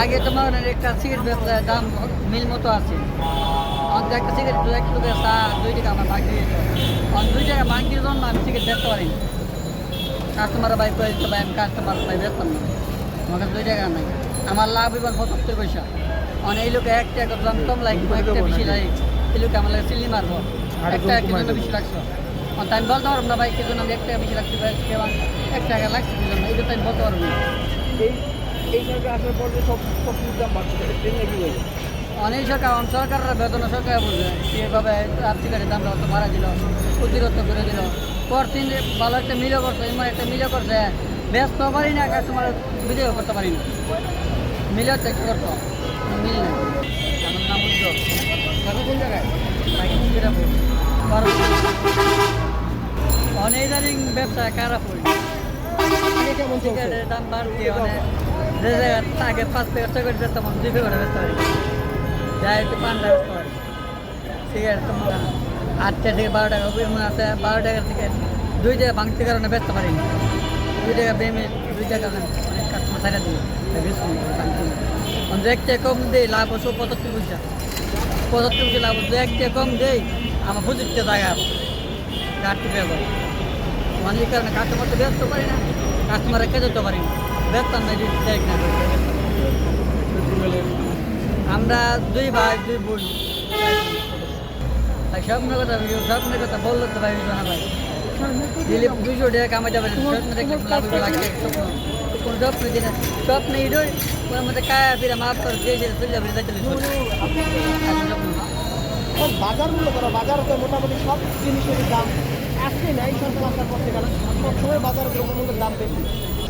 আগে তোমার একটা সিগারেট দাম মিল মতো আছে। অন্ত একটা সিগারেট দু এক লোকের চা দুই টাকা আমার ভাগ দিয়ে অন দুই টাকা ভাগ দিয়ে জন্য আমি সিগারেট বেচতে পারি কাস্টমার বাইক করে দিতে ভাই আমি কাস্টমার ভাই বেচতাম না। আমার কাছে দুই টাকা নাই। আমার লাভ এবার পঁচাত্তর পয়সা। অন এই লোকে এক টাকা দাম কম লাগে একটা বেশি লাগে। এই লোকে আমার লাগে সিলি মারবো। একটা এক জন্য বেশি লাগছে। অন্ত আমি বলতে পারব না ভাই কি জন্য আমি এক টাকা বেশি লাগছে এক টাকা লাগছে কি জন্য। তো আমি বলতে পারব না। এই এই সরকার আসার পর সব সব কিছুর দাম বাড়ছে নিয়ে কি বলব? অনেক সরকার সরকাররা বেতন সরকার বুঝে এভাবে আর্থিকের দামটা অত বাড়া দিল প্রতিরোধ করে দিল। পর তিন ভালো একটা মিলও করছে এমন একটা মিলও করছে ব্যস্ত পারি না কাস্টমার বিজয় করতে পারি না। মিলে হচ্ছে একটু করতো মিল নেই। আমার নাম উজ্জ্বল। টাকা কোন জায়গায়? অনেক ইদানিং ব্যবসা খারাপ সিগারেটের দাম বাড়ছে অনেক। যে জায়গায় আগে পাঁচ টাকা ছয় করে বেচতাম দুই করে বেচতে পারি যাই একটু পান টাকা বেচতে পারি সিগারেট আটটা থেকে বারো টাকা মনে আছে থেকে দুই টাকা ভাঙতে কারণে বেচতে পারি দুই টাকা বেমে, দুই টাকা অনেক কাস্টমার সাইডে কম দেই, লাভ হচ্ছে পঁচাত্তর পয়সা লাভ হচ্ছে এক কম দেই, আমার প্রযুক্তি জায়গা ঘাটতি পেয়ে পারি কারণে কাস্টমার তো ব্যস্ত পারি না। কাস্টমার রেখে যেতে পারি না। বেতন না যদি দেখ না আমরা দুই ভাই দুই বোন। আর স্বপ্নের কথা স্বপ্নের কথা বলল তো ভাই না ভাই। দুইশো টাকা কামাইতে পারি কোনো স্বপ্ন দিই না। স্বপ্ন ইডোই ওর মধ্যে কায়া ফিরে মাফ করে দিয়ে দিয়ে চলে যাবে করা বাজার তো মোটামুটি সব জিনিসের দাম আসছে না এই সরকার আসার পর থেকে সবসময় বাজারের দ্রব্যমূল্যের দাম বেশি।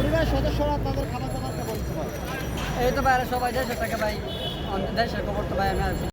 পরিবারের সদস্যরা তাদের খাবার দাবার কেমন এই তো বাইরে সবাই দেশের টাকা ভাই। দেশের খবর তো ভাই আমি